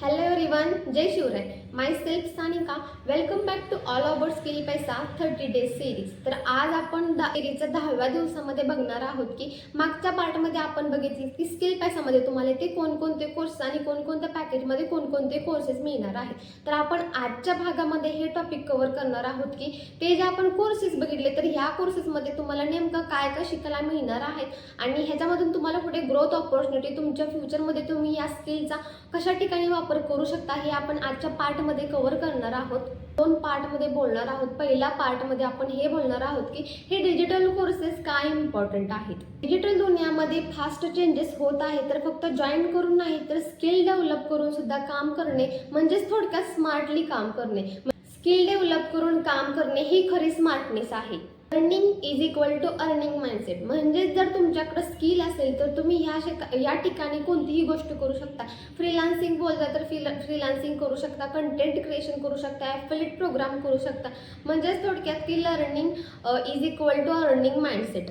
Hello everyone Jai Shivray myself Sanika welcome back to all over skill पैसा thirty days series तर आज आपण दा सिरीजच्या दहाव्या दिवसामध्ये बघणार आहोत की मागच्या पार्टमध्ये आपण बघितली की स्किल पैसामध्ये तुम्हाला ते कोणकोणते कोर्स आणि कोणकोणत्या पॅकेजमध्ये कोणकोणते कोर्सेस मिळणार आहेत. तर आपण आजच्या भागामध्ये हे टॉपिक कव्हर करणार आहोत की ते जे आपण कोर्सेस बघितले तर ह्या कोर्सेसमध्ये तुम्हाला नेमकं काय काय शिकायला मिळणार आहेत आणि ह्याच्यामधून तुम्हाला पुढे ग्रोथ ऑपॉर्च्युनिटी तुमच्या फ्युचरमध्ये तुम्ही या स्किलचा कशा ठिकाणी वापर करू शकता हे आपण आजच्या पार्टमध्ये कव्हर करणार आहोत. दोन पार्टमध्ये बोलणार आहोत. पहिल्या पार्टमध्ये आपण हे बोलणार आहोत की हे डिजिटल कोर्सेस काय इम्पॉर्टंट आहेत? डिजिटल दुनियामध्ये फास्ट चेंजेस होत आहे तर फक्त जॉईन करून नाही तर स्किल डेव्हलप करून सुद्धा काम करणे म्हणजेच थोडक्यात स्मार्टली काम करणे. स्किल डेव्हलप करून काम करणे ही खरी स्मार्टनेस आहे. Earning is equal to earning mindset म्हणजेच जर तुमच्याकडं स्किल असेल तर तुम्ही ह्या शिका या ठिकाणी कोणतीही गोष्ट करू शकता. फ्रीलान्सिंग बोलता तर फ्री फ्रीलान्सिंग करू शकता कंटेंट क्रिएशन करू शकता ॲफिलेट प्रोग्राम करू शकता. म्हणजेच थोडक्यात की learning is equal to earning mindset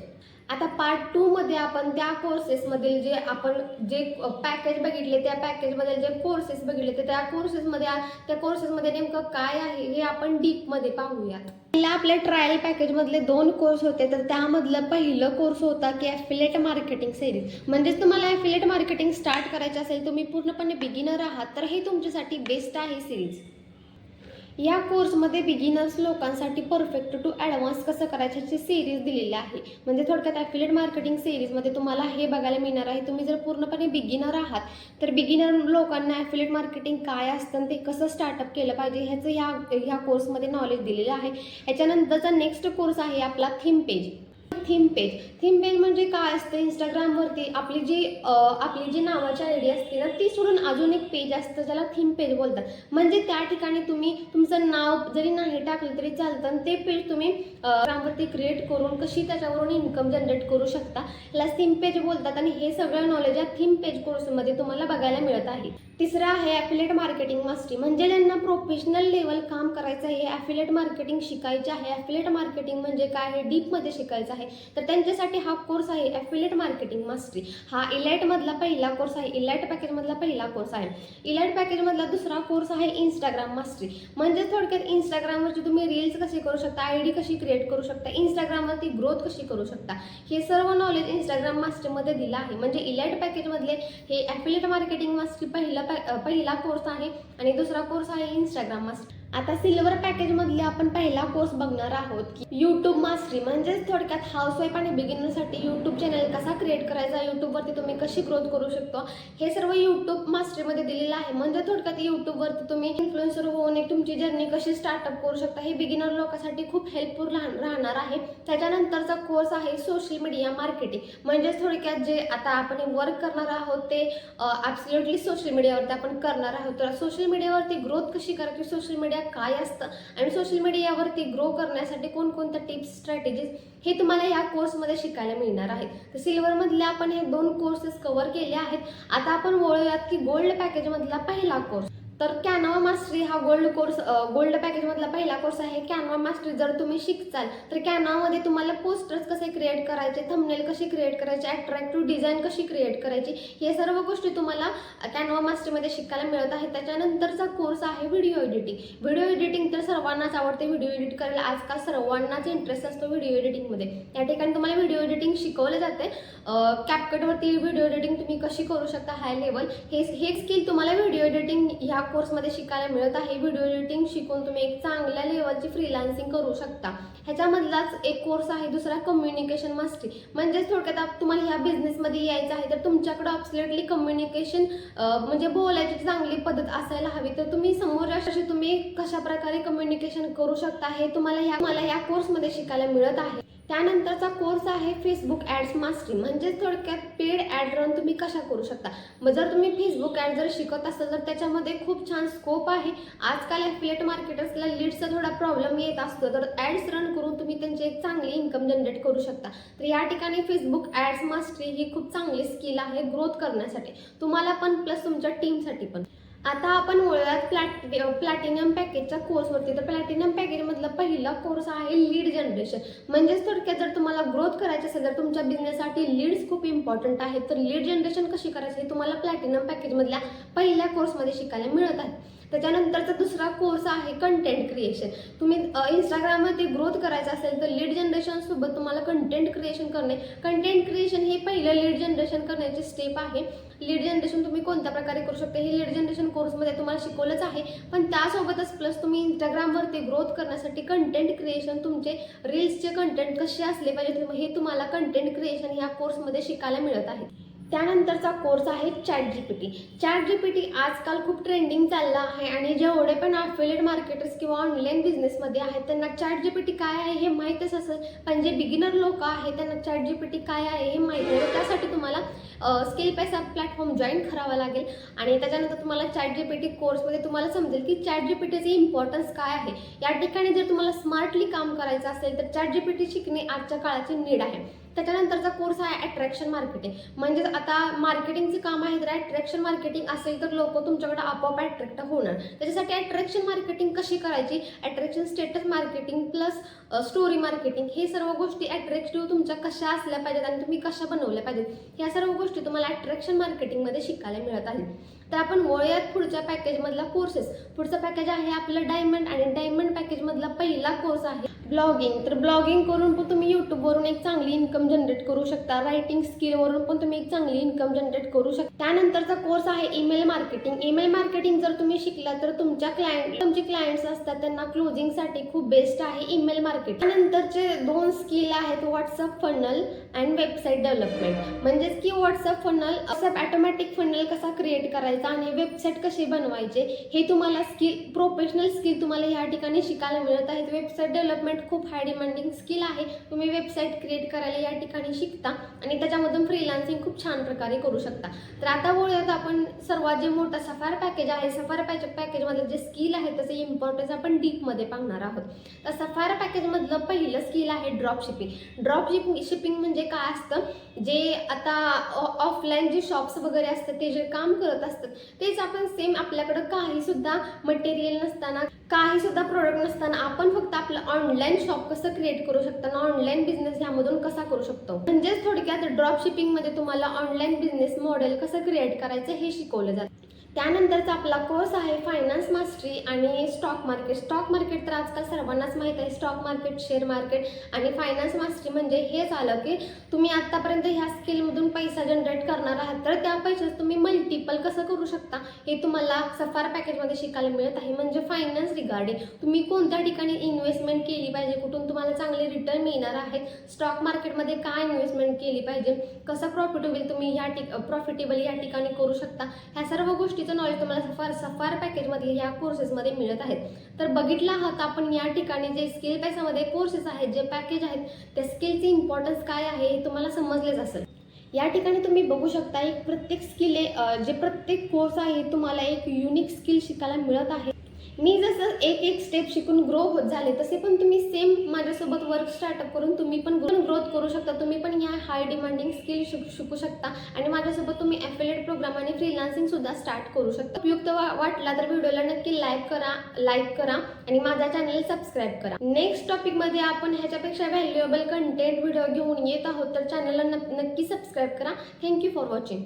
आता पार्ट टूमध्ये आपण त्या कोर्सेसमधील जे आपण जे पॅकेज बघितले त्या पॅकेजमध्ये जे कोर्सेस बघितले तर त्या कोर्सेसमध्ये त्या कोर्सेसमध्ये नेमकं काय आहे हे आपण डीपमध्ये पाहूयात पहिला आपल्या ट्रायल पॅकेजमधले दोन कोर्स होते तर त्यामधलं पहिलं कोर्स होता की ॲफिलेट मार्केटिंग सिरीज म्हणजेच तुम्हाला ॲफिलेट मार्केटिंग स्टार्ट करायचं असेल तुम्ही पूर्णपणे बिगिनर आहात तर हे तुमच्यासाठी बेस्ट आहे सिरीज या कोर्समध्ये बिगिनर्स लोकांसाठी परफेक्ट टू ॲडव्हान्स कसं करायचं ह्याची सिरीज दिलेली आहे. म्हणजे थोडक्यात ॲफिलेट मार्केटिंग सिरीजमध्ये तुम्हाला हे बघायला मिळणार आहे. तुम्ही जर पूर्णपणे बिगिनर आहात तर बिगिनर लोकांना ॲफिलेट मार्केटिंग काय असतं आणि ते कसं स्टार्टअप केलं पाहिजे ह्याचं ह्या ह्या कोर्समध्ये नॉलेज दिलेलं आहे. ह्याच्यानंतरचा नेक्स्ट कोर्स आहे आपला theme page theme page theme page म्हणजे काय असतं? इंस्टाग्रामवरती आपली जी आपली जी नावाची आय डी असते ना ती सोडून अजून एक पेज असतं ज्याला थीम पेज बोलतात. म्हणजे त्या ठिकाणी तुम्ही तुमचं नाव जरी नाही टाकलं तरी चालतं आणि ते पेज तुम्ही ग्रामवरती क्रिएट करून कशी त्याच्यावरून इन्कम जनरेट करू शकता याला थीम पेज बोलतात. आणि हे सगळं नॉलेज या थीम पेज कोर्समध्ये तुम्हाला बघायला मिळत आहे. तिसरं आहे ॲफिलेट मार्केटिंग मास्टरी म्हणजे ज्यांना प्रोफेशनल लेवल काम करायचं आहे ॲफिलेट मार्केटिंग शिकायचे आहे. ॲफिलेट मार्केटिंग म्हणजे काय हे डीपमध्ये शिकायचं आहे. तर त्यांच्यासाठी हा कोर्स आहे ॲफिलेट मार्केटिंग मास्टरी हा इलाइटमधला पहिला कोर्स आहे. इलाइट पॅकेजमधला पहिला कोर्स आहे. इलाइट पॅकेजमधला दुसरा कोर्स आहे इंस्टाग्राम मास्टरी म्हणजे थोडक्यात इंस्टाग्रामवरची तुम्ही रील्स कशी करू शकता आय डी कशी क्रिएट करू शकता इंस्टाग्रामवरती ग्रोथ कशी करू शकता हे सर्व नॉलेज इंस्टाग्राम मास्टरमध्ये दिलं आहे. म्हणजे इलाइट पॅकेजमधले हे ॲफिलेट मार्केटिंग मास्टरी पहिला पहिला कोर्स आहे आणि दुसरा कोर्स आहे इंस्टाग्राम मास्टर आता सिल्वर पॅकेजमधले आपण पहिला कोर्स बघणार आहोत की यूट्यूब मास्टरी म्हणजेच थोडक्यात हाऊसवाईफ आणि बिगिनरसाठी यूट्यूब चॅनल कसा क्रिएट करायचा यूट्यूबवरती तुम्ही कशी ग्रोथ करू शकतो हे सर्व यूट्यूब मास्टरीमध्ये दिलेलं आहे. म्हणजे थोडक्यात यूट्यूबवरती तुम्ही इन्फ्लुएन्सर होऊन एक तुमची जर्नी कशी स्टार्टअप करू शकता हे बिगिनर लोकांसाठी खूप हेल्पफुल राहणार आहे. त्याच्यानंतरचा कोर्स आहे सोशल मीडिया मार्केटिंग म्हणजेच थोडक्यात जे आता आपण वर्क करणार आहोत ते ॲब्सल्युटली सोशल मीडियावरती आपण करणार आहोत. तर सोशल मीडियावरती ग्रोथ कशी करायची? सोशल मीडिया काय असतं? आणि सोशल मीडियावरती ग्रो करण्यासाठी कोणकोणत्या टिप्स स्ट्रॅटेजीज हे तुम्हाला या कोर्समध्ये शिकायला मिळणार आहेत. तर सिल्वरमधले आपण हे दोन कोर्सेस कव्हर केले आहेत. आता आपण वळूयात की गोल्ड पॅकेजमधला पहिला कोर्स तर कॅनवा मास्टरी हा गोल्ड कोर्स गोल्ड पॅकेजमधला पहिला कोर्स आहे. कॅनवा मास्टरी जर तुम्ही शिकचाल तर कॅनवामध्ये तुम्हाला पोस्टर्स कसे क्रिएट करायचे थंबनेल कशी क्रिएट करायचे अट्रॅक्टिव्ह डिझाईन कशी क्रिएट करायची हे सर्व गोष्टी तुम्हाला कॅनवा मास्टरीमध्ये शिकायला मिळत आहे. त्याच्यानंतरचा कोर्स आहे व्हिडिओ एडिटिंग व्हिडिओ एडिटिंग तर सर्वांनाच आवडते. व्हिडिओ एडिट करायला आजकाल सर्वांनाच इंटरेस्ट असतो व्हिडिओ एडिटिंगमध्ये त्या ठिकाणी तुम्हाला व्हिडिओ एडिटिंग शिकवले जाते. कॅपकटवरती व्हिडिओ एडिटिंग तुम्ही कशी करू शकता हाय लेवल हे हे स्किल तुम्हाला व्हिडिओ एडिटिंग ह्या कोर्समध्ये शिकायला मिळत आहे. व्हिडिओ एडिटिंग शिकून तुम्ही एक चांगल्या लेवलची फ्रीलान्सिंग करू शकता. ह्याच्यामधलाच एक कोर्स आहे दुसरा कम्युनिकेशन मास्टरी म्हणजेच थोडक्यात आप- तुम्हाला ह्या बिझनेसमध्ये यायचं आहे तर तुमच्याकडं ऑब्सलेटली कम्युनिकेशन म्हणजे बोलायची चांगली पद्धत असायला हवी. तर तुम्ही समोरच्याशी तुम्ही कशा प्रकारे कम्युनिकेशन करू शकता हे तुम्हाला ह्या मला ह्या कोर्समध्ये शिकायला मिळत आहे. त्यानंतरचा कोर्स आहे फेसबुक ॲड्स मास्टरी म्हणजेच थोडक्यात पेड ॲड रन तुम्ही कशा करू शकता? मग जर तुम्ही फेसबुक ॲड जर शिकत असाल तर त्याच्यामध्ये खूप छान स्कोप आहे. आजकाल ॲफिलेट मार्केटर्सला लीडचा थोडा प्रॉब्लेम येत असतो. तर ॲड्स रन करून तुम्ही त्यांची एक चांगली इन्कम जनरेट करू शकता. तर या ठिकाणी फेसबुक ॲड्स मास्टरी ही खूप चांगली स्किल आहे ग्रोथ करण्यासाठी. तुम्हाला पण प्लस तुमच्या टीमसाठी पण. आता आपण वळूयात प्लॅट प्लॅटिनियम पॅकेजच्या कोर्सवरती तर प्लॅटिनम पॅकेजमधला पहिला कोर्स आहे लीड जनरेशन म्हणजेच थोडक्यात जर तुम्हाला ग्रोथ करायची असेल तर तुमच्या बिझनेससाठी लीड्स खूप इम्पॉर्टंट आहेत. तर लीड जनरेशन कशी करायची हे तुम्हाला प्लॅटिनम पॅकेजमधल्या पहिल्या कोर्समध्ये शिकायला मिळत आहे. त्याच्यानंतरचा दुसरा कोर्स आहे कंटेंट क्रिएशन तुम्ही इंस्टाग्राममध्ये ग्रोथ करायचं असेल तर लीड जनरेशनसोबत तुम्हाला कंटेंट क्रिएशन करणे. कंटेंट क्रिएशन हे पहिलं लीड जनरेशन करण्याची स्टेप आहे. लीड जनरेशन तुम्ही कोणत्या प्रकारे करू शकता? हे लीड जनरेशन कोर्समध्ये तुम्हाला शिकवलंच आहे. पण त्यासोबतच प्लस तुम्ही इंस्टाग्रामवरती ग्रोथ करण्यासाठी कंटेंट क्रिएशन तुमचे रील्सचे कंटेंट कसे असले पाहिजे हे तुम्हाला कंटेंट क्रिएशन ह्या कोर्समध्ये शिकायला मिळत आहे. त्यानंतरचा कोर्स आहे chat G P T chat G P T आजकाल खूप ट्रेंडिंग चालला आहे आणि जेवढे पण अफिलेट मार्केटर्स किंवा ऑनलाईन बिझनेसमध्ये आहेत त्यांना चॅट जी पी टी काय आहे हे माहीतच असेल पण जे बिगिनर लोक आहेत त्यांना चॅट जी पी टी काय आहे हे माहीत नाही. त्यासाठी तुम्हाला स्केल पैसा प्लॅटफॉर्म जॉईन करावा लागेल. आणि त्याच्यानंतर तुम्हाला चॅट जी पी टी कोर्समध्ये तुम्हाला समजेल की चॅट जी पी टीचे इम्पॉर्टन्स काय आहे. या ठिकाणी जर तुम्हाला स्मार्टली काम करायचं असेल तर चॅट जी पी टी शिकणे आजच्या काळाची नीड आहे. त्याच्यानंतरचा कोर्स आहे अट्रॅक्शन मार्केटिंग म्हणजे आता मार्केटिंगचे काम आहे तर अट्रॅक्शन मार्केटिंग असेल तर लोक तुमच्याकडे आपोआप अट्रॅक्ट होणार. त्याच्यासाठी अट्रॅक्शन मार्केटिंग कशी करायची? Attraction status marketing plus story marketing हे सर्व गोष्टी अट्रॅक्टिव्ह तुमच्या कशा असल्या पाहिजेत आणि तुम्ही कशा बनवल्या पाहिजेत? ह्या सर्व गोष्टी तुम्हाला अट्रॅक्शन मार्केटिंगमध्ये शिकायला मिळत आहेत. तर आपण वळूयात पुढच्या पॅकेजमधला कोर्सेस पुढचं पॅकेज आहे आपलं डायमंड आणि डायमंड पॅकेजमधला पहिला कोर्स आहे. ब्लॉगिंग तर ब्लॉगिंग करून पण तुम्ही यूट्यूबवरून एक चांगली इन्कम जनरेट करू शकता. रायटिंग स्किलवरून पण तुम्ही एक चांगली इन्कम जनरेट करू शकता. त्यानंतरचा कोर्स आहे ईमेल मार्केटिंग ईमेल मार्केटिंग जर तुम्ही शिकला तर तुमच्या क्लायंट तुमचे क्लायंट्स असतात त्यांना क्लोजिंगसाठी खूप बेस्ट आहे ईमेल मार्केट त्यानंतरचे दोन स्किल आहेत WhatsApp funnel and website development म्हणजेच की WhatsApp funnel WhatsApp automatic funnel कसा क्रिएट करायचा आणि वेबसाईट कसे बनवायचे हे तुम्हाला स्किल प्रोफेशनल स्किल तुम्हाला या ठिकाणी शिकायला मिळत आहेत. वेबसाईट डेव्हलपमेंट खूप हाय डिमांडिंग स्किल आहे. तुम्ही वेबसाईट क्रिएट करायला या ठिकाणी शिकता आणि त्याच्यामधून फ्रीलान्सिंग खूप छान प्रकारे करू शकता. तर आता बोलूयात आपण सर्वात जे मोठं सफार पॅकेज आहे सफार पॅकेज पॅकेजमधलं जे स्किल आहे त्याचे इम्पॉर्टन्स आपण डीपमध्ये पाहणार आहोत. तर सफार पॅकेजमधलं पहिलं स्किल आहे ड्रॉप शिपिंग ड्रॉप शिपिंग म्हणजे काय असतं? जे आता ऑफलाईन जे शॉप्स वगैरे असतात ते जे काम करत असतात तेच आपण सेम आपल्याकडं काही सुद्धा मटेरियल नसताना काही सुद्धा प्रोडक्ट नसताना आपण फक्त आपलं ऑनलाईन शॉप कसं क्रिएट करू शकतो ऑनलाईन बिझनेस ह्यामधून कसा करू शकतो? म्हणजेच थोडक्यात ड्रॉप शिपिंगमध्ये तुम्हाला ऑनलाईन बिझनेस मॉडेल कसं क्रिएट करायचं हे शिकवलं जातं. त्यानंतरचा आपला कोर्स आहे फायनान्स मास्टरी आणि स्टॉक मार्केट स्टॉक मार्केट तर आजकाल सर्वांनाच माहीत आहे. स्टॉक मार्केट शेअर मार्केट आणि फायनान्स मास्टरी म्हणजे हेच आलं की तुम्ही आत्तापर्यंत ह्या स्किलमधून पैसा जनरेट करणार आहात तर त्या पैशाचं तुम्ही मल्टिपल कसं करू शकता हे तुम्हाला सफार पॅकेजमध्ये शिकायला मिळत आहे. म्हणजे फायनान्स रिगार्डिंग तुम्ही कोणत्या ठिकाणी इन्व्हेस्टमेंट केली पाहिजे कुठून तुम्हाला चांगले रिटर्न मिळणार आहेत स्टॉक मार्केटमध्ये काय इन्व्हेस्टमेंट केली पाहिजे कसं प्रॉफिटेबल तुम्ही ह्या ठिक प्रॉफिटेबल या ठिकाणी करू शकता ह्या सर्व गोष्टी गोष्टीचं नॉलेज तुम्हाला सफार सफार पॅकेजमध्ये ह्या कोर्सेसमध्ये मिळत आहेत. तर बघितला आहात आपण या ठिकाणी जे स्किल पॅसामध्ये कोर्सेस आहेत जे पॅकेज आहेत त्या स्किलचे इम्पॉर्टन्स काय आहे हे तुम्हाला समजलेच असेल. या ठिकाणी तुम्ही बघू शकता एक प्रत्येक स्किल जे प्रत्येक कोर्स आहे तुम्हाला एक युनिक स्किल शिकायला मिळत आहे. मी जसं एक एक स्टेप शिकून ग्रो होत झाले तसे पण तुम्ही सेम माझ्यासोबत वर्क स्टार्टअप करून तुम्ही पण ग्रोथ करू शकता. तुम्ही पण ह्या हाय डिमांडिंग स्किल शिक शिकू शकता. आणि माझ्यासोबत तुम्ही ॲफिलेट प्रोग्राम आणि फ्रीलान्सिंग सुद्धा स्टार्ट करू शकता. उपयुक्त वाटला तर व्हिडिओला नक्की लाईक करा लाईक करा आणि माझ्या चॅनल सबस्क्राईब करा. नेक्स्ट टॉपिकमध्ये आपण ह्याच्यापेक्षा व्हॅल्युएबल कंटेंट व्हिडिओ घेऊन येत आहोत तर चॅनलला नक्की सबस्क्राईब करा. Thank you for watching